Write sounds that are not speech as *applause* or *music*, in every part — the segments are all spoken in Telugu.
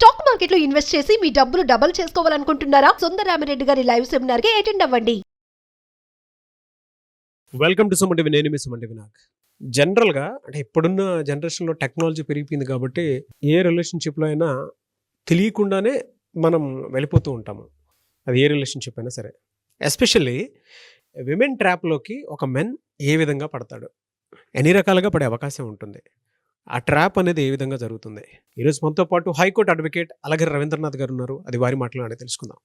స్టాక్ మార్కెట్లో ఇన్వెస్ట్ చేసి మీ డబ్బులు డబుల్ చేసుకోవాలనుకుంటున్నారా? సుందరామిరెడ్డి గారి లైవ్ సెమినార్కి అటెండ్ అవ్వండి. వెల్కమ్ టు సుమంటి నేను మీ సుమంటి వినాక్ జనరల్గా అంటే ఇప్పుడున్న జనరేషన్లో టెక్నాలజీ పెరిగిపోయింది కాబట్టి ఏ రిలేషన్షిప్లో అయినా తెలియకుండానే మనం వెళ్ళిపోతూ ఉంటాము. అది ఏ రిలేషన్షిప్ అయినా సరే. ఎస్పెషల్లీ విమెన్ ట్రాప్లోకి ఒక మెన్ ఏ విధంగా పడతాడు? ఎన్ని రకాలుగా పడే అవకాశం ఉంటుంది? ఆ ట్రాప్ అనేది ఏ విధంగా జరుగుతుంది? ఈరోజు మనతో పాటు హైకోర్టు అడ్వకేట్ అలాగే రవీంద్రనాథ్ గారు ఉన్నారు. అది వారి మాట్లాడి తెలుసుకుందాం.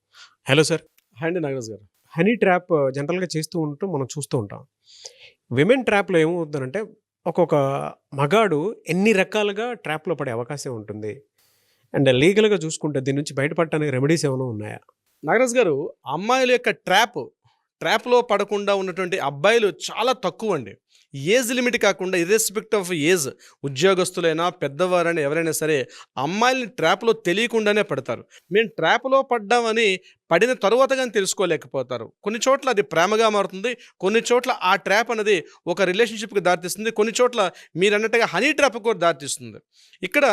Hello sir. హాయ్ అండి నాగరాజ్ గారు. హనీ ట్రాప్ జనరల్గా చేస్తూ ఉంటాం మనం చూస్తూ ఉంటాం. విమెన్ ట్రాప్లో ఏమవుతుందంటే ఒక్కొక్క మగాడు ఎన్ని రకాలుగా ట్రాప్లో పడే అవకాశం ఉంటుంది. అండ్ లీగల్గా చూసుకుంటే దీని నుంచి బయటపడటానికి రెమెడీస్ ఏమైనా ఉన్నాయా? నాగరాజ్ గారు అమ్మాయిల యొక్క ట్రాప్ ట్రాప్లో పడకుండా ఉన్నటువంటి అబ్బాయిలు చాలా తక్కువ అండి ఏజ్ లిమిట్ కాకుండా ఇర్రెస్పెక్ట్ ఆఫ్ ఏజ్ ఉద్యోగస్తులైనా పెద్దవారైనా ఎవరైనా సరే అమ్మాయిల్ని ట్రాప్లో తెలియకుండానే పడతారు. మేము ట్రాప్లో పడ్డామని పడిన తరువాత కానీ తెలుసుకోలేకపోతారు. కొన్ని చోట్ల అది ప్రేమగా మారుతుంది కొన్ని చోట్ల ఆ ట్రాప్ అనేది ఒక రిలేషన్షిప్కి దారితీస్తుంది కొన్ని చోట్ల మీరు అన్నట్టుగా హనీ ట్రాప్ కూడా దారితీస్తుంది. ఇక్కడ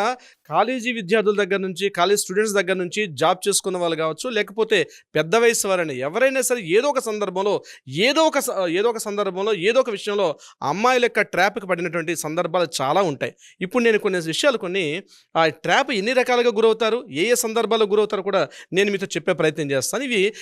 కాలేజీ విద్యార్థుల దగ్గర నుంచి కాలేజ్ స్టూడెంట్స్ దగ్గర నుంచి జాబ్ చేసుకున్న వాళ్ళు కావచ్చు లేకపోతే పెద్ద వయసు వారైనా ఎవరైనా సరే ఏదో ఒక సందర్భంలో ఏదో ఒక స- ఏదో ఒక సందర్భంలో ఏదో ఒక విషయంలో అమ్మాయిల యొక్క ట్రాప్కి పడినటువంటి సందర్భాలు చాలా ఉంటాయి. ఇప్పుడు నేను కొన్ని విషయాలు కొన్ని ఆ ట్రాప్ ఎన్ని రకాలుగా గురవుతారు ఏ ఏ సందర్భాల్లో గురవుతారు కూడా నేను మీతో చెప్పే ప్రయత్నం చేస్తాను ఇవి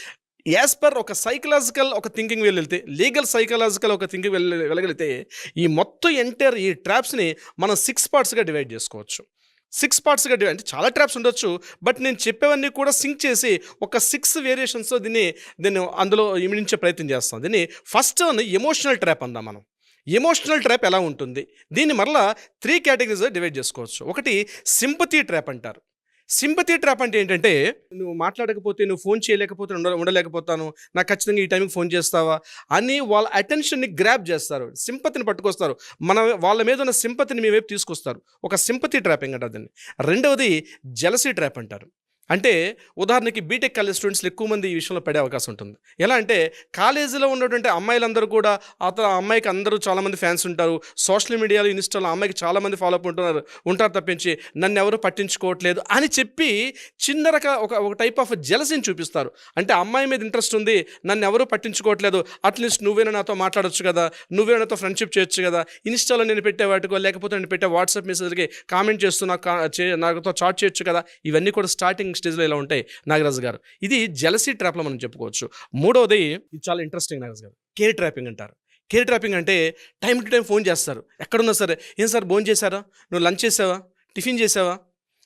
యాజ్ పర్ ఒక సైకలాజికల్ ఒక థింకింగ్ వెళ్ళితే లీగల్ సైకలాజికల్ ఒక థింకింగ్ వెళ్ళ వెళ్ళగలిగితే ఈ మొత్తం ఎంటైర్ ఈ ట్రాప్స్ని మనం సిక్స్ పార్ట్స్గా డివైడ్ చేసుకోవచ్చు. సిక్స్ పార్ట్స్గా డివైడ్ అంటే చాలా ట్రాప్స్ ఉండొచ్చు బట్ నేను చెప్పేవన్నీ కూడా సింక్ చేసి ఒక సిక్స్ వేరియేషన్స్ దీన్ని దీన్ని అందులో ఇమిడించే ప్రయత్నం చేస్తాను దీన్ని ఫస్ట్ ఎమోషనల్ ట్రాప్ అందాం మనం. ఎమోషనల్ ట్రాప్ ఎలా ఉంటుంది? దీన్ని మరలా త్రీ కేటగిరీస్ డివైడ్ చేసుకోవచ్చు. ఒకటి సింపతి ట్రాప్ అంటారు. సింపతి ట్రాప్ అంటే ఏంటంటే నువ్వు మాట్లాడకపోతే నువ్వు ఫోన్ చేయలేకపోతే ఉండ ఉండలేకపోతాను. నాకు ఖచ్చితంగా ఈ టైంకి ఫోన్ చేస్తావా అని వాళ్ళ అటెన్షన్ని గ్రాప్ చేస్తారు. సింపతిని పట్టుకొస్తారు. మన వాళ్ళ మీద ఉన్న సింపతిని మీ వైపు తీసుకొస్తారు. ఒక సింపతి ట్రాపింగ్ అంటారు దాన్ని. రెండవది జలసీ ట్రాప్ అంటారు. అంటే ఉదాహరణకి బీటెక్ కాలేజ్ స్టూడెంట్స్లు ఎక్కువ మంది ఈ విషయంలో పడే అవకాశం ఉంటుంది. ఎలా అంటే కాలేజీలో ఉన్నటువంటి అమ్మాయిలందరూ కూడా అతను ఆ అమ్మాయికి అందరూ చాలామంది ఫ్యాన్స్ ఉంటారు. సోషల్ మీడియాలో ఇన్స్టాలో ఆ అమ్మాయికి చాలామంది ఫాలో అప్ ఉంటున్నారు. ఉంటారు తప్పించి నన్ను ఎవరు పట్టించుకోవట్లేదు అని చెప్పి చిన్న రక ఒక ఒక టైప్ ఆఫ్ జలసిని చూపిస్తారు. అంటే అమ్మాయి మీద ఇంట్రెస్ట్ ఉంది నన్ను ఎవరు పట్టించుకోవట్లేదు అట్లీస్ట్ నువ్వేనా నాతో మాట్లాడొచ్చు కదా నువ్వే నాతో ఫ్రెండ్షిప్ చేయొచ్చు కదా ఇన్స్టాలో నేను పెట్టే వాటికో లేకపోతే నేను పెట్టే వాట్సాప్ మెసేజ్కి కామెంట్ చేస్తూ నాకు చే- నాతో చాట్ చేయొచ్చు కదా ఇవన్నీ కూడా స్టార్టింగ్ స్టేజ్లో ఇలా ఉంటాయి నాగరాజు గారు. ఇది జలసీ ట్రాప్లో మనం చెప్పుకోవచ్చు. మూడవది ఇది చాలా interesting Nagaraju garu. Care trapping అంటారు. కేర్ ట్రాపింగ్ అంటే టైం టు టైం ఫోన్ చేస్తారు. ఎక్కడున్నా సరే ఏం సార్ భోజనం చేశారా నువ్వు లంచ్ చేసావా? టిఫిన్ చేసావా?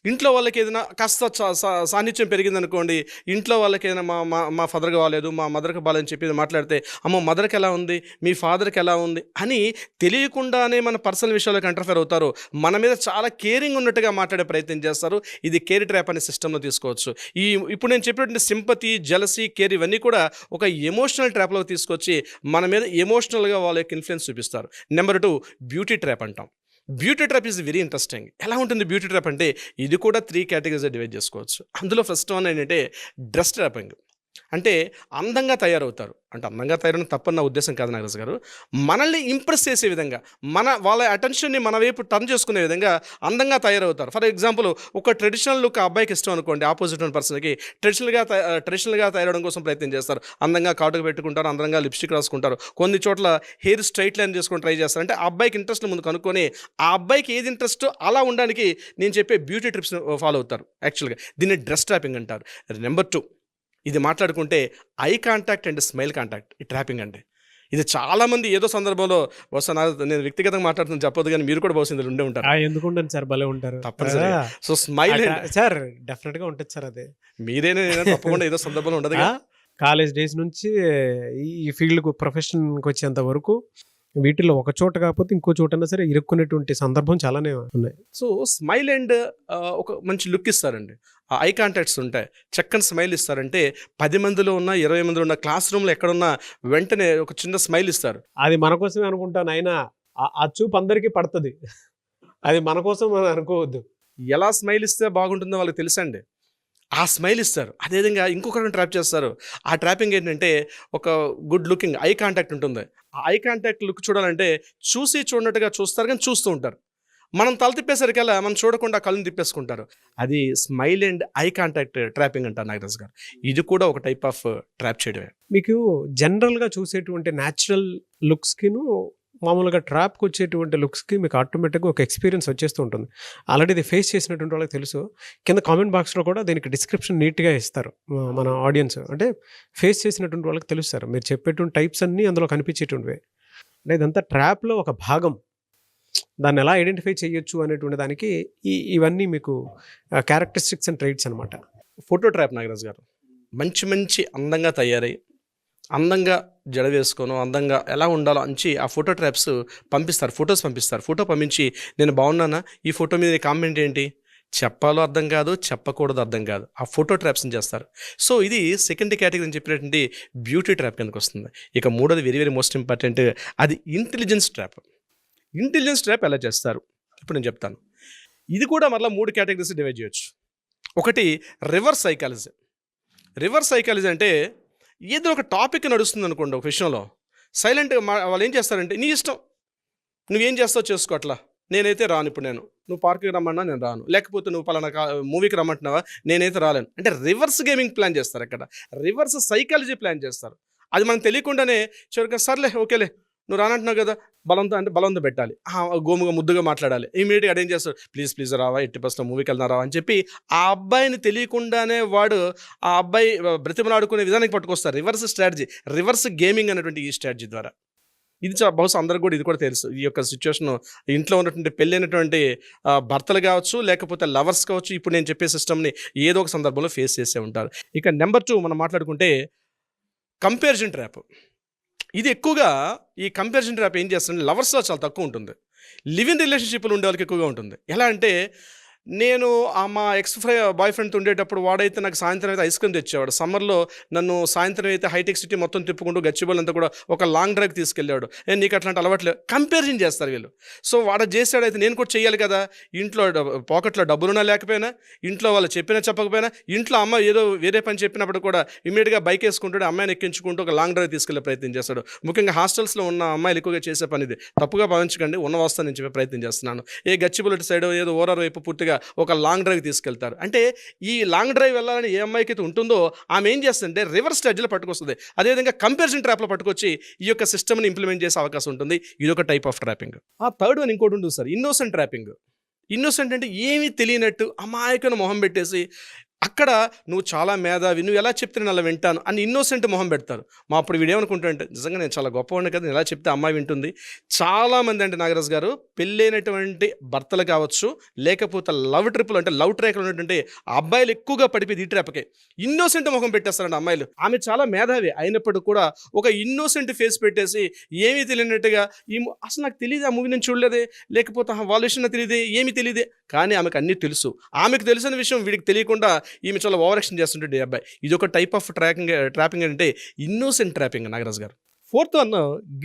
ఇంట్లో వాళ్ళకి ఏదైనా కాస్త సా- సా- సాన్నిధ్యం పెరిగిందనుకోండి ఇంట్లో వాళ్ళకి ఏదైనా మా మా మా ఫాదర్కి బాగాలేదు మా మదర్కి బాగాలని చెప్పి మాట్లాడితే అమ్మో మదర్కి ఎలా ఉంది? మీ ఫాదర్కి ఎలా ఉంది? అని తెలియకుండానే మన పర్సనల్ విషయాలకు ఇంటర్ఫేర్ అవుతారు. మన మీద చాలా కేరింగ్ ఉన్నట్టుగా మాట్లాడే ప్రయత్నం చేస్తారు. ఇది కేర్ ట్రాప్ అనే సిస్టంలో తీసుకోవచ్చు. ఈ ఇప్పుడు నేను చెప్పినటువంటి సింపతి జలసీ కేర్ ఇవన్నీ కూడా ఒక ఎమోషనల్ ట్రాప్లో తీసుకొచ్చి మన మీద ఎమోషనల్గా వాళ్ళ యొక్క ఇన్ఫ్లుయెన్స్ చూపిస్తారు. నెంబర్ టూ బ్యూటీ ట్రాప్ అంటాం. Beauty trap is very interesting ఎలా ఉంటుంది బ్యూటీ ట్రాప్ అంటే ఇది కూడా త్రీ కేటగిరీస్ డివైడ్ చేసుకోవచ్చు. అందులో ఫస్ట్ వన్ ఏంటంటే డ్రెస్ ట్రాపింగ్ అంటే అందంగా తయారవుతారు. అంటే అందంగా తయారని తప్పని నా ఉద్దేశం కాదు నాగరాజు గారు. మనల్ని ఇంప్రెస్ చేసే విధంగా మన వాళ్ళ అటెన్షన్ని మన వైపు టర్న్ చేసుకునే విధంగా అందంగా తయారవుతారు. ఫర్ ఎగ్జాంపుల్ ఒక ట్రెడిషనల్ లుక్ అబ్బాయికి ఇష్టం అనుకోండి ఆపోజిట్ ఉన్న పర్సన్కి ట్రెడిషనల్గా ట్రెడిషనల్గా తయారవడం కోసం ప్రయత్నం చేస్తారు. అందంగా కాటుకు పెట్టుకుంటారు అందంగా లిప్స్టిక్ రాసుకుంటారు. కొన్ని చోట్ల హెయిర్ స్ట్రైట్ లైన్ చేసుకొని ట్రై చేస్తారు. అంటే ఆ అబ్బాయికి ఇంట్రెస్ట్ ముందు కనుక్కొని ఆ అబ్బాయికి ఏది ఇంట్రెస్ట్ అలా ఉండడానికి నేను చెప్పే బ్యూటీ ట్రిప్స్ ఫాలో అవుతారు యాక్చువల్గా. దీన్ని డ్రెస్ ట్రాపింగ్ అంటారు. నెంబర్ టూ ఇది మాట్లాడుకుంటే eye contact and smile contact ఈ ట్రాపింగ్ అంటే. ఇది చాలామంది ఏదో సందర్భంలో బహుశా నేను వ్యక్తిగతంగా మాట్లాడుతున్న చెప్పదు కానీ మీరు కూడా బహుశా ఇందులో ఉండే ఉంటారు. ఎందుకు ఉండను సార్? భలే ఉంటారు. తప్పనిసరిగా. సో స్మైల్ సార్ డెఫినెట్గా ఉంటుంది సార్ అదే. మీరేనే నేనే తప్పకుండా ఏదో సందర్భంలో ఉండదు కాలేజ్ డేస్ నుంచి ఈ- ఈ ఫీల్డ్కు ప్రొఫెషన్కి వచ్చేంత వరకు వీటిలో ఒక చోట కాకపోతే ఇంకో చోటైనా సరే ఇరుక్కునేటువంటి సందర్భం చాలానే ఉన్నాయి. సో స్మైల్ అండ్ ఒక మంచి లుక్ ఇస్తారండి. ఆ ఐ కాంటాక్ట్స్ ఉంటాయి. చక్కని స్మైల్ ఇస్తారంటే పది మందిలో ఉన్న ఇరవై మందిలో ఉన్న క్లాస్ రూమ్లో ఎక్కడున్నా వెంటనే ఒక చిన్న స్మైల్ ఇస్తారు. అది మన కోసమే అనుకుంటాను అయినా ఆ- చూపు అందరికీ పడుతుంది. అది మన కోసం అనుకోవద్దు. ఎలా స్మైల్ ఇస్తే బాగుంటుందో వాళ్ళకి తెలుసండి. ఆ స్మైల్ ఇస్తారు. అదేవిధంగా ఇంకొకరిని ట్రాప్ చేస్తారు. ఆ ట్రాపింగ్ ఏంటంటే ఒక గుడ్ లుకింగ్ ఐ కాంటాక్ట్ ఉంటుంది. ఆ ఐ కాంటాక్ట్ లుక్ చూడాలంటే చూసి చూడనట్టుగా చూస్తారు కానీ చూస్తూ ఉంటారు. మనం తల తిప్పేసరికల్లా మనం చూడకుండా కళ్ళని తిప్పేసుకుంటారు. అది smile and eye contact trapping అంటారు నాగరాజ్ గారు. ఇది కూడా ఒక టైప్ ఆఫ్ ట్రాప్ చేయడమే. మీకు జనరల్గా చూసేటువంటి న్యాచురల్ లుక్స్కిను మామూలుగా ట్రాప్కి వచ్చేటువంటి లుక్స్కి మీకు ఆటోమేటిక్గా ఒక ఎక్స్పీరియన్స్ వచ్చేస్తూ ఉంటుంది. ఆల్రెడీ ఇది ఫేస్ చేసినటువంటి వాళ్ళకి తెలుసు. కింద కామెంట్ బాక్స్లో కూడా దీనికి డిస్క్రిప్షన్ నీట్గా ఇస్తారు. మన ఆడియన్స్. అంటే ఫేస్ చేసినటువంటి వాళ్ళకి తెలుస్తారు. మీరు చెప్పేటువంటి టైప్స్ అన్నీ అందులో కనిపించేటువంటివే. అంటే ఇదంతా ట్రాప్లో ఒక భాగం. దాన్ని ఎలా ఐడెంటిఫై చేయొచ్చు అనేటువంటి దానికి ఈ ఇవన్నీ మీకు క్యారెక్టరిస్టిక్స్ అండ్ ట్రైట్స్ అనమాట ఫోటో ట్రాప్ నాగరాజ్ గారు మంచి మంచి అందంగా తయారై అందంగా జడ వేసుకోను అందంగా ఎలా ఉండాలో అంచి ఆ ఫోటో ట్రాప్స్ పంపిస్తారు ఫొటోస్ పంపిస్తారు. ఫోటో పంపించి నేను బాగున్నానా? ఈ ఫోటో మీద కామెంట్ ఏంటి? చెప్పాలో అర్థం కాదు చెప్పకూడదు అర్థం కాదు. ఆ ఫోటో ట్రాప్స్ని చేస్తారు. సో ఇది సెకండ్ కేటగిరీ అని చెప్పినటువంటి బ్యూటీ ట్రాప్ కిందకు వస్తుంది. ఇక మూడోది వెరీ వెరీ మోస్ట్ ఇంపార్టెంట్ అది ఇంటెలిజెన్స్ ట్రాప్. ఇంటెలిజెన్స్ ట్రాప్ ఎలా చేస్తారు? ఇప్పుడు నేను చెప్తాను. ఇది కూడా మళ్ళీ మూడు కేటగిరీస్ డివైడ్ చేయొచ్చు. ఒకటి రివర్స్ సైకాలజీ. రివర్స్ సైకాలజీ అంటే ఏదో ఒక టాపిక్ నడుస్తుంది అనుకోండి ఒక విషయంలో. సైలెంట్గా మా వాళ్ళు ఏం చేస్తారంటే నీ ఇష్టం. నువ్వేం చేస్తావు చేసుకో అట్లా. నేనైతే రాను ఇప్పుడు నేను. నువ్వు పార్క్కి రమ్మన్నా నేను రాను. లేకపోతే నువ్వు పలానా మూవీకి రమ్మంటున్నావా? నేనైతే రాలేను. అంటే రివర్స్ గేమింగ్ ప్లాన్ చేస్తారు అక్కడ. రివర్స్ సైకాలజీ ప్లాన్ చేస్తారు. అది మనకు తెలియకుండానే చివరికి సర్లే ఓకేలే. నువ్వు రానంటున్నావు కదా బలంతో అంటే బలంతో పెట్టాలి. గోముగా ముద్దుగా మాట్లాడాలి. ఇమీడియట్గా అడేం చేస్తాడు? ప్లీజ్ ప్లీజ్ రావా ఎట్టి పర్సెంట్ మూవీకి వెళ్తున్నా రావా అని చెప్పి ఆ అబ్బాయిని తెలియకుండానే వాడు ఆ అబ్బాయి బ్రతిమలాడుకునే విధానానికి పట్టుకొస్తారు రివర్స్ స్ట్రాటజీ రివర్స్ గేమింగ్ అనేటువంటి ఈ స్ట్రాటజీ ద్వారా. ఇది చాలా బహుశా అందరికి కూడా ఇది కూడా తెలుసు. ఈ యొక్క సిచ్యువేషన్ ఇంట్లో ఉన్నటువంటి పెళ్ళైనటువంటి భర్తలు కావచ్చు లేకపోతే లవర్స్ కావచ్చు ఇప్పుడు నేను చెప్పే సిస్టమ్ని ఏదో ఒక సందర్భంలో ఫేస్ చేసే ఉంటారు. ఇక నెంబర్ టూ మనం మాట్లాడుకుంటే కంపారిజన్ ట్రాప్ ఇది ఎక్కువగా ఈ కంపారిజన్ ట్రాప్ ఏం చేస్తుంది? లవర్స్లో చాలా తక్కువ ఉంటుంది. లివ్ ఇన్ రిలేషన్షిప్లు ఉండే వాళ్ళకి ఎక్కువగా ఉంటుంది. ఎలా అంటే నేను ఆ మా ఎక్స్ ఫ్రై బాయ్ ఫ్రెండ్తో ఉండేటప్పుడు వాడైతే నాకు సాయంత్రం అయితే ఐస్ క్రీమ్ తెచ్చేవాడు. సమ్మర్లో నన్ను సాయంత్రం అయితే హైటెక్ సిటీ మొత్తం తిప్పుకుంటూ గచ్చిబౌలి అంతా కూడా ఒక లాంగ్ డ్రైవ్ తీసుకెళ్ళాడు ఏ నీకు అట్లాంటి అలవాట్లేదు కంపారిజన్ చేస్తారు వీళ్ళు. సో వాడు చేశాడైతే నేను కూడా చేయాలి కదా. ఇంట్లో పాకెట్లో డబ్బులున్నా లేకపోయినా ఇంట్లో వాళ్ళు చెప్పినా చెప్పకపోయినా ఇంట్లో అమ్మ ఏదో వేరే పని చెప్పినప్పుడు కూడా ఇమీడియట్గా బైక్ వేసుకుంటాడు అమ్మాయిని ఎక్కించుకుంటూ ఒక లాంగ్ డ్రైవ్ తీసుకెళ్ళే ప్రయత్నం చేస్తాడు. ముఖ్యంగా హాస్టల్స్లో ఉన్న అమ్మాయిలు ఎక్కువగా చేసే పని ఇది తప్పుగా భావించకండి ఉన్న వస్తా నేను చెప్పే ప్రయత్నం చేస్తున్నాను. ఏ గచ్చిబుల్లెట్ సైడ్ ఏదో ఓరారు వైపు పూర్తిగా ఒక లాంగ్ డ్రైవ్ తీసుకెళ్తారు. అంటే ఈ లాంగ్ డ్రైవ్ వెళ్ళాలని ఏ అమ్మాయికి అయితే ఉంటుందో ఆమె ఏం చేస్తుందంటే రివర్స్ స్టడీలో పట్టుకొస్తుంది. అదేవిధంగా కంపారిజన్ ట్రాప్లో పట్టుకొచ్చి ఈ యొక్క సిస్టమ్ని ఇంప్లిమెంట్ చేసే అవకాశం ఉంటుంది. ఇది ఒక టైప్ ఆఫ్ ట్రాపింగ్. ఆ థర్డ్ వన్ ఇంకోటి ఉంటుంది సార్ ఇన్నోసెంట్ ట్రాపింగ్. ఇన్నోసెంట్ అంటే ఏమీ తెలియనట్టు అమాయకను మొహం పెట్టేసి అక్కడ నువ్వు చాలా మేధావి నువ్వు ఎలా చెప్తే నేను అలా వింటాను అని ఇన్నోసెంట్ మొహం పెడతారు. మా అప్పుడు వీడేమనుకుంటాడంటే నిజంగా నేను చాలా గొప్పవాడిని కదా నేను ఎలా చెప్తే అమ్మాయి వింటుంది. చాలామంది అంటే నాగరాజ్ గారు పెళ్ళైనటువంటి భర్తలు కావచ్చు లేకపోతే లవ్ ట్రిప్లు అంటే లవ్ ట్రాక్లు ఉన్నటువంటి అబ్బాయిలు ఎక్కువగా పడిపోయి ఈ ట్రాప్కే ఇన్నోసెంట్ మొహం పెట్టేస్తారండి అమ్మాయిలు. ఆమె చాలా మేధావి అయినప్పటికీ కూడా ఒక ఇన్నోసెంట్ ఫేస్ పెట్టేసి ఏమీ తెలియనట్టుగా ఈ ము- అసలు నాకు తెలియదు ఆ మూవీ నేను చూడలేదే లేకపోతే ఆహా, వాళ్ళ విషయం తెలియదే ఏమీ తెలియదే కానీ ఆమెకు అన్నీ తెలుసు. ఆమెకు తెలిసిన విషయం వీడికి తెలియకుండా ఈమె చాలా ఓవర్ యాక్షన్ చేస్తుంటే ఈ అబ్బాయి. ఇది ఒక టైప్ ఆఫ్ ట్రాకింగ్ ట్రాపింగ్ అంటే innocent trapping Nagaraj garu. Fourth one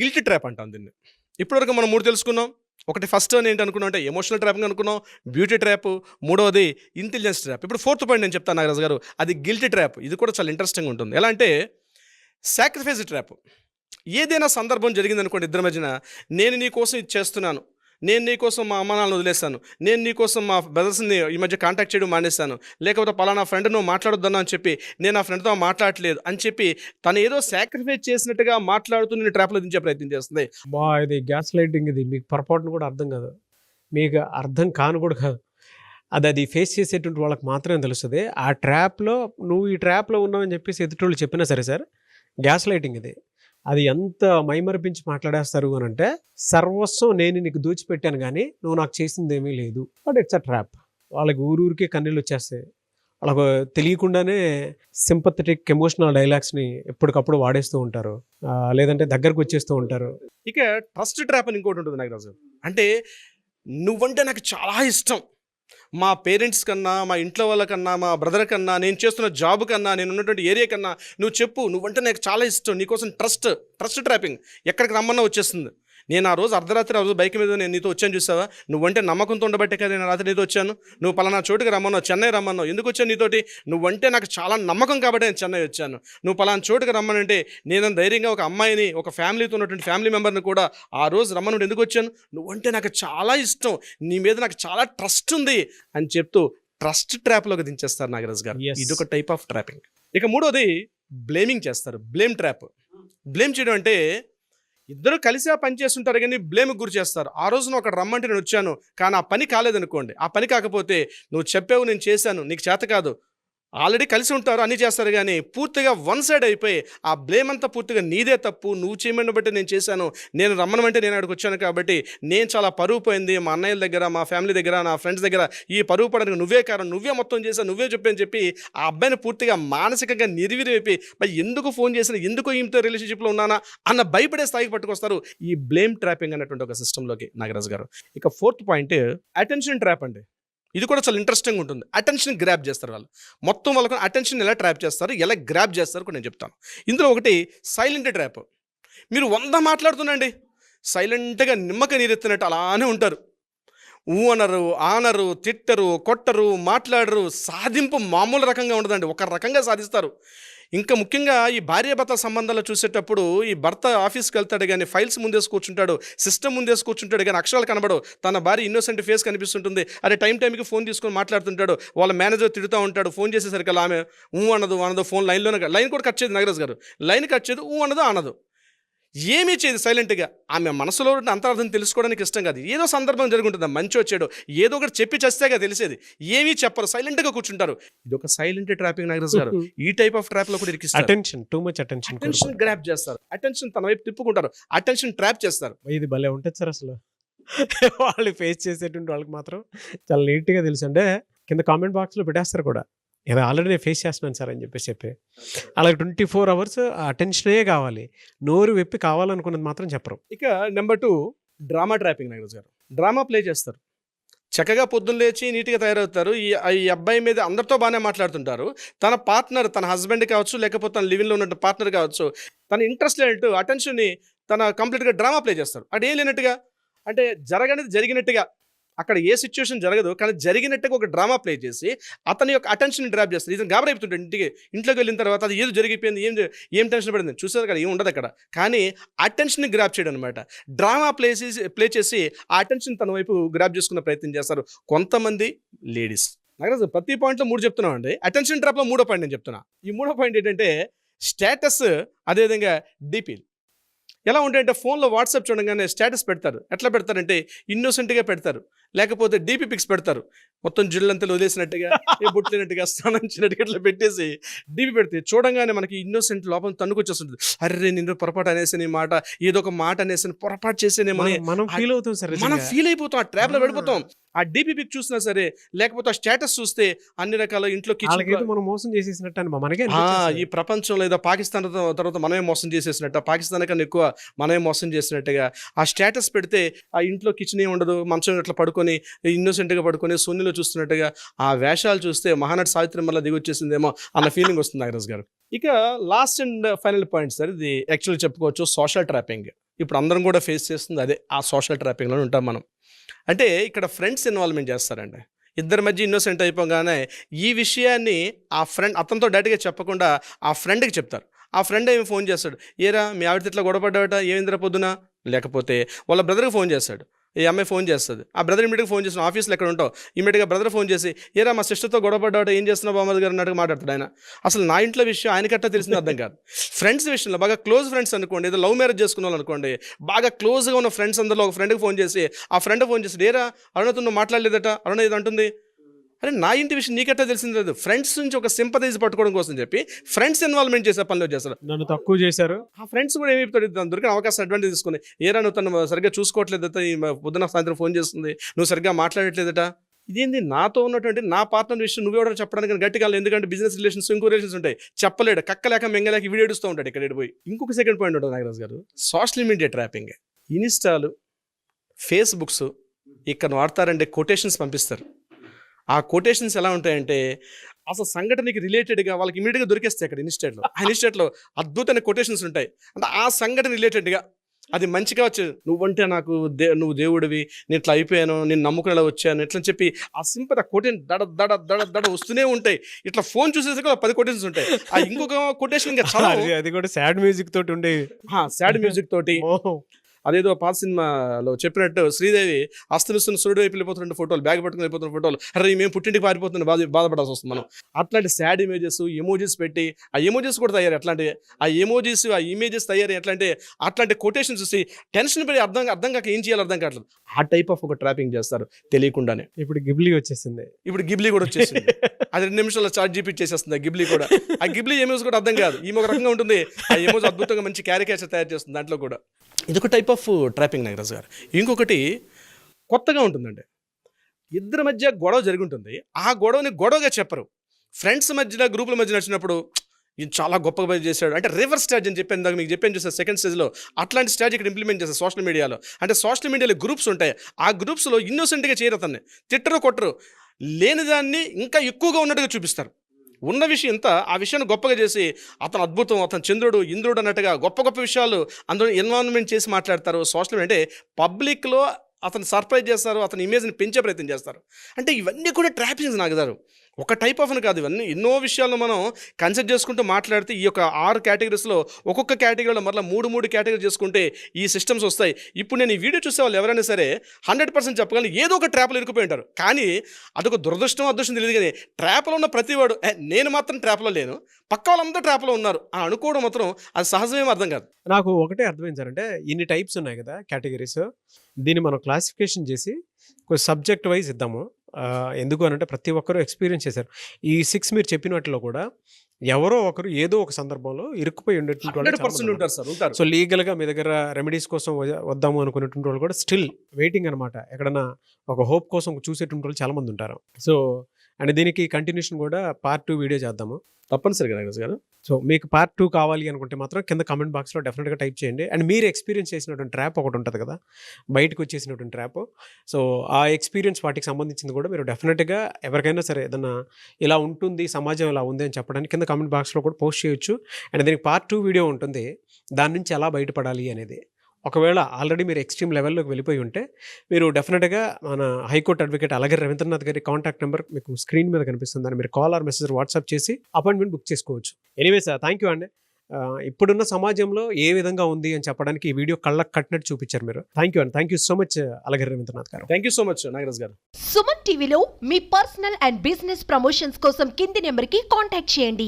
guilt trap అంటాం దీన్ని. ఇప్పటివరకు మనం మూడు తెలుసుకున్నాం. ఒకటి ఫస్ట్ వన్ ఏంటి అనుకున్నాం అంటే ఎమోషనల్ ట్రాపింగ్ అనుకున్నాం బ్యూటీ ట్రాప్ మూడవది ఇంటెలిజెన్స్ ట్రాప్ ఇప్పుడు ఫోర్త్ పాయింట్ నేను చెప్తాను నాగరాజ్ గారు. అది గిల్టీ ట్రాప్ ఇది కూడా చాలా ఇంట్రెస్టింగ్ ఉంటుంది. ఎలా అంటే సాక్రిఫైస్ ట్రాప్ ఏదైనా సందర్భం జరిగిందనుకోండి ఇద్దరి మధ్యన నేను నీ కోసం ఇది చేస్తున్నాను. నేను నీకోసం మా అమ్మ వదిలేస్తాను. నేను నీకోసం మా బ్రదర్స్ని ఈ మధ్య కాంటాక్ట్ చేయడం మానేస్తాను. లేకపోతే పలానా ఫ్రెండ్ నువ్వు మాట్లాడొద్దన్నా అని చెప్పి నేను ఆ ఫ్రెండ్తో మాట్లాడట్లేదు అని చెప్పి తను ఏదో సాక్రిఫైస్ చేసినట్టుగా మాట్లాడుతూ నేను ట్రాప్లో దించే ప్రయత్నం చేస్తుంది. బా ఇది గ్యాస్ లైటింగ్ ఇది. మీకు పొరపాటును కూడా అర్థం కాదు. మీకు అర్థం కాను కూడా కాదు. అది అది ఫేస్ చేసేటువంటి వాళ్ళకి మాత్రమే తెలుస్తుంది. ఆ ట్రాప్లో నువ్వు ఈ ట్రాప్లో ఉన్నావని చెప్పేసి ఎదుటోళ్ళు చెప్పినా సరే సార్ గ్యాస్ లైటింగ్ ఇది. అది ఎంత మైమరిపించి మాట్లాడేస్తారు అని అంటే సర్వస్వం నేను నీకు దూచిపెట్టాను కానీ నువ్వు నాకు చేసింది ఏమీ లేదు. బట్ ఇట్స్ అ ట్రాప్ వాళ్ళకి ఊరూరికే కన్నీళ్ళు వచ్చేస్తాయి. వాళ్ళకు తెలియకుండానే సింపథెటిక్ ఎమోషనల్ డైలాగ్స్ని ఎప్పటికప్పుడు వాడేస్తూ ఉంటారు. లేదంటే దగ్గరకు వచ్చేస్తూ ఉంటారు. ఇక ట్రస్ట్ ట్రాప్ అని ఇంకోటి ఉంటుంది నాగరాజు అంటే నువ్వంటే నాకు చాలా ఇష్టం. మా పేరెంట్స్ కన్నా మా ఇంట్లో వాళ్ళకన్నా మా బ్రదర్ కన్నా నేను చేస్తున్న జాబ్ కన్నా నేను ఉన్నటువంటి ఏరియా కన్నా నువ్వు చెప్పు నువ్వంటే నాకు చాలా ఇష్టం నీకోసం ట్రస్ట్ ట్రస్ట్ ట్రాపింగ్ ఎక్కడికి రమ్మన్నా వచ్చేస్తుంది. నేను ఆ రోజు అర్ధరాత్రి ఆ రోజు బైక్ మీద నేను నీతో వచ్చాను చూసావా? నువ్వంటే నమ్మకంతో ఉండబట్టే కదా నేను రాత్రి నీతో వచ్చాను. నువ్వు పలానా చోటుకి రమ్మన్నావు చెన్నై రమ్మన్నావు. ఎందుకు వచ్చాను నీతోటి? నువ్వంటే నాకు చాలా నమ్మకం కాబట్టి నేను చెన్నై వచ్చాను. నువ్వు పలానా చోటుకి రమ్మనంటే నేను ధైర్యంగా ఒక అమ్మాయిని ఒక ఫ్యామిలీతో ఉన్నటువంటి ఫ్యామిలీ మెంబర్ని కూడా ఆ రోజు రమ్మను ఎందుకు వచ్చాను? నువ్వంటే నాకు చాలా ఇష్టం. నీ మీద నాకు చాలా ట్రస్ట్ ఉంది అని చెప్తూ ట్రస్ట్ ట్రాప్లోకి దించేస్తారు నాగరాజ్ గారు. ఇది ఒక టైప్ ఆఫ్ ట్రాపింగ్. ఇక మూడోది బ్లేమింగ్ చేస్తారు. Blame trap. బ్లేమ్ చేయడం అంటే ఇద్దరు కలిసి ఆ పని చేస్తుంటారు కానీ బ్లేమ్కి గురి చేస్తారు. ఆ రోజు నువ్వు అక్కడ రమ్మంటే నేను వచ్చాను కానీ ఆ పని కాలేదనుకోండి. ఆ పని కాకపోతే నువ్వు చెప్పావు నేను చేశాను నీకు చేత కాదు. ఆల్రెడీ కలిసి ఉంటారు అన్నీ చేస్తారు కానీ పూర్తిగా వన్ సైడ్ అయిపోయి ఆ బ్లేమ్ అంతా పూర్తిగా నీదే తప్పు నువ్వు చేయమని బట్టి నేను చేశాను నేను రమ్మనమంటే నేను అక్కడికి వచ్చాను కాబట్టి నేను చాలా పరువు పోయింది మా అన్నయ్యల దగ్గర మా ఫ్యామిలీ దగ్గర నా ఫ్రెండ్స్ దగ్గర. ఈ పరువు పడడానికి నువ్వే కారణం నువ్వే మొత్తం చేశావు నువ్వే చెప్పని చెప్పి ఆ అబ్బాయిని పూర్తిగా మానసికంగా నిర్విరైపోయి మరి ఎందుకు ఫోన్ చేసిన ఎందుకు ఈమెతో రిలేషన్షిప్లో ఉన్నానా? అన్న భయపడే స్థాయికి పట్టుకొస్తారు ఈ బ్లేమ్ ట్రాపింగ్ అనేటువంటి ఒక సిస్టంలోకి నాగరాజు గారు. ఇక ఫోర్త్ పాయింట్ అటెన్షన్ ట్రాప్ అండి. ఇది కూడా చాలా ఇంట్రెస్టింగ్ ఉంటుంది. అటెన్షన్ గ్రాప్ చేస్తారు వాళ్ళు. మొత్తం వాళ్ళకు అటెన్షన్ ఎలా ట్రాప్ చేస్తారు ఎలా గ్రాప్ చేస్తారు కూడా నేను చెప్తాను. ఇందులో ఒకటి సైలెంట్ ట్రాప్ మీరు వంద మాట్లాడుతుండండి సైలెంట్గా నిమ్మక నీరెత్తినట్టు అలానే ఉంటారు. ఊ అనరు ఆనరు తిట్టరు కొట్టరు మాట్లాడరు సాధింపు మామూలు రకంగా ఉండదండి. ఒక రకంగా సాధిస్తారు. ఇంకా ముఖ్యంగా ఈ భార్యాభర్త సంబంధాలు చూసేటప్పుడు ఈ భర్త ఆఫీస్కి వెళ్తాడు కానీ ఫైల్స్ ముందేసి కూర్చుంటాడు సిస్టమ్ ముందేసి కూర్చుంటాడు కానీ అక్షరాలు కనబడవు. తన భార్య ఇన్నోసెంట్ ఫేస్ కనిపిస్తుంటుంది. అరే టైం టైంకి ఫోన్ తీసుకొని మాట్లాడుతుంటాడు. వాళ్ళ మేనేజర్ తిడుతూ ఉంటాడు. ఫోన్ చేసేసరికి అలా ఆమె ఊ అనదు అనదు ఫోన్ లైన్లోనే లైన్ కూడా కట్ చేయదు నాగరాజ్ గారు. లైన్ కట్ చేయదు ఊ అనదు అనదు. ఏమీ చేయదు సైలెంట్గా. ఆమె మనసులో ఉన్న అంతరార్థం తెలుసుకోవడానికి ఇష్టం కాదు. ఏదో సందర్భం జరుగుంటుంది. మంచి వచ్చాడు ఏదో ఒకటి చెప్పి చస్తేగా తెలిసేది. ఏమీ చెప్పరు. సైలెంట్గా కూర్చుంటారు. ఇది ఒక సైలెంట్ ట్రాపింగ్ నాగరాజ్ గారు. ఈ టైప్ ఆఫ్ ట్రాప్లో కూడా ఇరికిస్తారు. Attention. Too much attention attention grab చేస్తారు. అటెన్షన్ తన వైపు తిప్పుకుంటారు. అటెన్షన్ ట్రాప్ చేస్తారు. ఇది భలే ఉంటుంది సార్ అసలు. *laughs* వాళ్ళు ఫేస్ చేసేటువంటి వాళ్ళకి మాత్రం చాలా నీట్గా తెలుసు. అంటే కింద కామెంట్ బాక్స్లో పెట్టేస్తారు కూడా. ఇది ఆల్రెడీ ఫేస్ చేస్తున్నాను సార్ అని చెప్పేసి చెప్పి. అలా ట్వంటీ ఫోర్ అవర్స్ అటెన్షనే కావాలి. నోరు వెప్పి కావాలనుకున్నది మాత్రం చెప్పరు. ఇక number two drama trapping Nagaraj garu. Drama play చేస్తారు. చక్కగా పొద్దున్న లేచి నీట్గా తయారవుతారు. ఈ ఈ అబ్బాయి మీద అందరితో బాగానే మాట్లాడుతుంటారు. తన పార్ట్నర్ తన హస్బెండ్ కావచ్చు లేకపోతే తన లివింగ్లో ఉన్న పార్ట్నర్ కావచ్చు తన ఇంట్రెస్ట్ లేనట్టు అటెన్షన్ని తన కంప్లీట్గా డ్రామా ప్లే చేస్తారు. అంటే ఏం లేనట్టుగా? అంటే జరగనిది జరిగినట్టుగా. అక్కడ ఏ సిచ్యువేషన్ జరగదు కానీ జరిగినట్టుగా ఒక డ్రామా ప్లే చేసి అతని యొక్క అటెన్షన్ డ్రాప్ చేస్తారు ఇతను గాబరైపోతుంటాడు ఇంటికి ఇంట్లోకి వెళ్ళిన తర్వాత అది ఏదో జరిగిపోయింది ఏం ఏం టెన్షన్ పడింది చూసారు కదా ఏం ఉండదు అక్కడ. కానీ అటెన్షన్ గ్రాప్ చేయడం అనమాట డ్రామా ప్లే చేసి ప్లే చేసి ఆ అటెన్షన్ తన వైపు గ్రాప్ చేసుకునే ప్రయత్నం చేస్తారు కొంతమంది లేడీస్ నాకు ప్రతి పాయింట్లో మూడు చెప్తున్నాం అండి? అటెన్షన్ డ్రాప్లో మూడో పాయింట్ నేను చెప్తున్నా. ఈ మూడో పాయింట్ ఏంటంటే స్టేటస్ అదేవిధంగా డిపి ఎలా ఉంటాయంటే ఫోన్లో వాట్సాప్ చూడగానే స్టేటస్ పెడతారు ఎట్లా పెడతారంటే ఇన్నోసెంట్గా పెడతారు లేకపోతే డీపీ పిక్స్ పెడతారు మొత్తం జిల్లంతలు వదిలేసినట్టుగా ఏ బుట్టినట్టుగా స్నానించినట్టుగా ఇట్లా పెట్టేసి డీపీ పెడితే చూడంగానే మనకి ఇన్నోసెంట్ లోపల తన్నుకొచ్చేస్తుంది అర్రే నిన్ను పొరపాటు అనేసి నీ మాట ఏదో ఒక మాట అనేసి పొరపాటు చేసేనేమని మనం- మనం ఫీల్ అవుతాం సార్ మనం. ఫీల్ అయిపోతాం ఆ ట్రాప్లో ఆ. పడిపోతాం ఆ డీపీ పిక్ చూసినా సరే లేకపోతే ఆ స్టేటస్ చూస్తే అన్ని రకాల ఇంట్లో మనం మోసం చేసేసినట్టు మనకే. ఈ ప్రపంచంలో ఏదో పాకిస్తాన్ తర్వాత మనమే మోసం చేసేసినట్టు పాకిస్తాన్ కన్నా ఎక్కువ మనమే మోసం చేసినట్టుగా. ఆ స్టేటస్ పెడితే ఆ ఇంట్లో కిచెన్ ఏ ఉండదు మంచం ఇట్లా పడుకొని ఇన్నోసెంట్గా గా పడుకొని శూన్యలో చూస్తున్నట్టుగా ఆ వేషాలు చూస్తే మహానటి సావిత్రి మళ్ళీ దిగి వచ్చేసిందేమో అన్న ఫీలింగ్ వస్తుంది నాగరాజ్ గారు. ఇక last and final point sir ఇది యాక్చువల్లీ చెప్పుకోవచ్చు సోషల్ ట్రాపింగ్ ఇప్పుడు అందరం కూడా ఫేస్ చేస్తుంది అదే ఆ సోషల్ ట్రాపింగ్లో ఉంటాం మనం. అంటే ఇక్కడ ఫ్రెండ్స్ ఇన్వాల్వ్మెంట్ చేస్తారండి. ఇద్దరి మధ్య ఇన్నోసెంట్ అయిపోగానే ఈ విషయాన్ని ఆ ఫ్రెండ్ అతనితో డైరెక్ట్గా చెప్పకుండా ఆ ఫ్రెండ్కి చెప్తారు. ఆ ఫ్రెండ్ ఏమి ఫోన్ చేస్తాడు. ఏరా మీ ఆవిడ ఇట్లా గొడవపడ్డావట ఏమిందిరా పొద్దున? లేకపోతే వాళ్ళ బ్రదర్కి ఫోన్ చేస్తాడు. ఈ అమ్మాయి ఫోన్ చేస్తుంది. ఆ బ్రదర్ ఇమీడియట్గా ఫోన్ చేసిన ఆఫీస్లో ఎక్కడ ఉంటావు? ఇమీడియట్గా బ్రదర్ ఫోన్ చేసి ఏరా మా సిస్టర్తో గొడవపడ్డావట ఏం చేస్తున్నావు బామ్మది గారు? అన్నట్టు మాట్లాడతాడు ఆయన. అసలు నా ఇంట్లో విషయం ఆయనకట్టా తెలిసింది అర్థం కాదు. ఫ్రెండ్స్ విషయంలో బాగా క్లోజ్ ఫ్రెండ్స్ అనుకోండి ఏదో లవ్ మ్యారేజ్ చేసుకున్న అనుకోండి బాగా క్లోజ్గా ఉన్న ఫ్రెండ్స్ అందరిలో ఒక ఫ్రెండ్కి ఫోన్ చేసి ఆ ఫ్రెండ్ ఫోన్ చేసి ఏరా అరుణతో నువ్వు మాట్లాడలేదట? అరుణ ఇది అంటుంది? అరే నా ఇంటి విషయం నీకెట్టా తెలిసింది లేదు? ఫ్రెండ్స్ నుంచి ఒక సింపతైజ్ పట్టుకోవడం కోసం చెప్పి ఫ్రెండ్స్ ఇన్వాల్వ్మెంట్ చేసే పనిలో చేస్తారు. నన్ను తక్కువ చేశారు. ఆ ఫ్రెండ్స్ కూడా ఏమైపోతాడు దాని దొరికిన అవకాశం అడ్వాంటేజ్ తీసుకుని ఏరా నువ్వు తను సరిగ్గా చూసుకోవట్లేదట ఈ పొద్దున సాయంత్రం ఫోన్ చేస్తుంది నువ్వు సరిగ్గా మాట్లాడట్లేదట. ఇదేంది? నాతో ఉన్నటువంటి నా పార్ట్నర్ విషయం నువ్వు ఎవడో చెప్పడానికి గట్టిగా. ఎందుకంటే బిజినెస్ రిలేషన్స్ ఇంకో రిలేషన్స్ ఉంటాయి. చెప్పలేడు కక్కలేక మెంగలేక వీడియో ఏడుస్తూ ఉంటాడు ఇక్కడ పోయి. ఇంకొక సెకండ్ పాయింట్ ఉంటుంది Nagaraj garu. Social media trapping ఇన్స్టాలు Facebooks ఇక్కడ వాడతారంటే కొటేషన్స్ పంపిస్తారు. ఆ కొటేషన్స్ ఎలా ఉంటాయంటే అసలు సంఘటనకి రిలేటెడ్గా వాళ్ళకి ఇమీడియట్గా దొరికేస్తాయి అక్కడ ఇన్స్టాట్లో ఆ ఇన్స్టాట్లో అద్భుతమైన కొటేషన్స్ ఉంటాయి. అంటే ఆ సంఘటన రిలేటెడ్గా అది మంచిగా వచ్చే నువ్వంటే నాకు దే నువ్వు దేవుడివి నేను ఇట్లా అయిపోయాను నేను నమ్ముకుని ఇలా వచ్చాను ఇట్లా అని చెప్పి ఆ సింపతి ఆ కొటేషన్ దడ దడ దడ దడ వస్తూనే ఉంటాయి. ఇట్లా ఫోన్ చూసేసరికి పది కొటేషన్స్ ఉంటాయి. ఆ ఇంకొక కొటేషన్ ఇంకా చాలా అది కూడా సాడ్ మ్యూజిక్ తోటి ఉండే సాడ్ మ్యూజిక్ తోటి. అదేదో పాత సినిమాలో చెప్పినట్టు శ్రీదేవి అస్తమిస్తున్న సూర్యుడు వైపు వెళ్ళిపోతున్న ఫోటోలు బ్యాగ్ పట్టుకుని వెళ్ళిపోతున్న ఫోటోలు అరే మేము పుట్టింటికి పారిపోతున్న బాధ బాధపడాల్సి వస్తుంది మనం. అట్లాంటి సాడ్ ఇమేజెస్ ఎమోజీస్ పెట్టి ఆ ఎమోజీస్ కూడా తయారు అట్లాంటి ఆ ఎమోజీస్ ఆ ఇమేజెస్ తయారు ఎట్లాంటి? అట్లాంటి కొటేషన్ చూసి టెన్షన్ పడి అర్థం అర్థం కాక ఏం చేయాలి అర్థం కావట్లేదు. ఆ టైప్ ఆఫ్ ఒక ట్రాపింగ్ చేస్తారు తెలియకుండానే. ఇప్పుడు గిబ్లీ వచ్చేసింది. ఇప్పుడు గిబ్లీ కూడా వచ్చేసింది. అది రెండు నిమిషాల్లో చార్జ్ జీపీ చేసేస్తుంది గిబ్లీ కూడా. ఆ గిబ్లీ ఎమోజ్ కూడా అర్థం కాదు. ఈమె ఒక రకంగా ఉంటుంది. ఆ ఎమోజ్ అద్భుతంగా మంచి క్యారికేచర్ తయారు చేస్తుంది దాంట్లో కూడా. ఇదొక టైప్ ఆఫ్ ట్రాపింగ్ నాగరాజ్ గారు. ఇంకొకటి కొత్తగా ఉంటుందండి. ఇద్దరి మధ్య గొడవ జరిగి ఉంటుంది ఆ గొడవని గొడవగా చెప్పరు. ఫ్రెండ్స్ మధ్యలో గ్రూపుల మధ్య నచ్చినప్పుడు ఇది చాలా గొప్పగా పని చేశాడు. అంటే రివర్స్ స్ట్రాటజీ అని చెప్పాను దాకా మీకు చెప్పాను చూసాను సెకండ్ స్టేజ్లో అట్లాంటి స్ట్రాటజీ ఇక్కడ ఇంప్లిమెంట్ చేస్తాను సోషల్ మీడియాలో అంటే సోషల్ మీడియాలో గ్రూప్స్ ఉంటాయి. ఆ గ్రూప్స్లో ఇన్నోసెంట్గా చేయరు అతన్ని. తిట్టరు కొట్టరు. లేని దాన్ని ఇంకా ఎక్కువగా ఉన్నట్టుగా చూపిస్తారు. ఉన్న విషయం ఇంత ఆ విషయాన్ని గొప్పగా చేసి అతను అద్భుతం అతను చంద్రుడు ఇంద్రుడు అన్నట్టుగా గొప్ప గొప్ప విషయాలు అందులో ఎన్వాన్మెంట్ చేసి మాట్లాడతారు. సోషల్ అంటే పబ్లిక్లో అతను సర్ప్రైజ్ చేస్తారు అతని ఇమేజ్ని పెంచే ప్రయత్నం చేస్తారు. అంటే ఇవన్నీ కూడా ట్రాపింగ్స్ నాకు గారు ఒక టైప్ ఆఫ్ అని కాదు ఇవన్నీ. ఎన్నో విషయాలను మనం కన్సిడర్ చేసుకుంటూ మాట్లాడితే ఈ యొక్క ఆరు కేటగిరీస్లో ఒక్కొక్క కేటగిరీలో మరలా మూడు మూడు కేటగిరీ చేసుకుంటే ఈ సిస్టమ్స్ వస్తాయి. ఇప్పుడు నేను ఈ వీడియో చూసే వాళ్ళు ఎవరైనా సరే హండ్రెడ్ పర్సెంట్ చెప్పగలను. ఏదో ఒక ట్రాప్లో ఇరుకుపోయి ఉంటారు. కానీ అదొక దురదృష్టం అదృష్టం తెలియదు కానీ ట్రాప్లో ఉన్న ప్రతివాడు నేను మాత్రం ట్రాప్లో లేను. పక్క వాళ్ళందరూ ట్రాప్లో ఉన్నారు అని అనుకోవడం మాత్రం అది సహజమేం అర్థం కాదు. నాకు ఒకటే అర్థమైంది సార్. అంటే ఇన్ని టైప్స్ ఉన్నాయి కదా కేటగిరీస్. దీన్ని మనం క్లాసిఫికేషన్ చేసి కొంచెం సబ్జెక్ట్ వైజ్ ఇద్దాము. ఎందుకు అని అంటే ప్రతి ఒక్కరూ ఎక్స్పీరియన్స్ చేశారు. ఈ సిక్స్ మీరు చెప్పిన వాటిలో కూడా ఎవరో ఒకరు ఏదో ఒక సందర్భంలో ఇరుక్కుపోయి ఉండేటువంటి ఉంటారు సార్ సో లీగల్గా మీ దగ్గర రెమెడీస్ కోసం వద్దాము అనుకునేటువంటి వాళ్ళు కూడా స్టిల్ వెయిటింగ్ అనమాట ఎక్కడన్నా ఒక హోప్ కోసం చూసేటువంటి వాళ్ళు చాలా మంది ఉంటారు. సో అండ్ దీనికి కంటిన్యూషన్ కూడా పార్ట్ టూ వీడియో చేద్దాము. తప్పనిసరిగా నాగరాజు గారు. సో మీకు పార్ట్ టూ కావాలి అనుకుంటే మాత్రం కింద కామెంట్ బాక్స్లో డెఫినెట్గా టైప్ చేయండి. అండ్ మీరు ఎక్స్పీరియన్స్ చేసినటువంటి ట్రాప్ ఒకటి ఉంటుంది కదా బయటకు వచ్చేసినటువంటి ట్రాప్ సో ఆ ఎక్స్పీరియన్స్ వాటికి సంబంధించింది కూడా మీరు డెఫినెట్గా ఎవరికైనా సరే ఏదన్నా ఇలా ఉంటుంది సమాజం ఇలా ఉంది అని చెప్పడానికి కింద కామెంట్ బాక్స్లో కూడా పోస్ట్ చేయొచ్చు. అండ్ దీనికి పార్ట్ టూ వీడియో ఉంటుంది. దాని నుంచి ఎలా బయటపడాలి అనేది. ఒకవేళ ఆల్రెడీ మీరు ఎక్స్ట్రీమ్ లెవెల్లోకి వెళ్ళిపోయి ఉంటే మీరు డెఫినెట్గా మన హైకోర్టు అడ్వకేట్ అలాగే రవీంద్రనాథ్ గారి కాంటాక్ట్ నెంబర్ మీకు స్క్రీన్ మీద కనిపిస్తుంది. దాన్ని మీరు కాల్ ఆర్ మెసేజ్ వాట్సాప్ చేసి అపాయింట్మెంట్ బుక్ చేసుకోవచ్చు. ఎనీవే సార్ థ్యాంక్ యూ అండి. ఇప్పుడున్న సమాజంలో ఏ విధంగా ఉంది అని చెప్పడానికి ఈ వీడియో కళ్ళకు కట్టినట్టు చూపించారు మీరు. థ్యాంక్ యూ అండి. థ్యాంక్ యూ సో మచ్ అలాగే Ravindranath garu. Thank you so much Nagaraj garu. Suman టీవీలో మీ పర్సనల్ అండ్ బిజినెస్ ప్రమోషన్స్ కోసం కింది నెంబర్కి కాంటాక్ట్ చేయండి.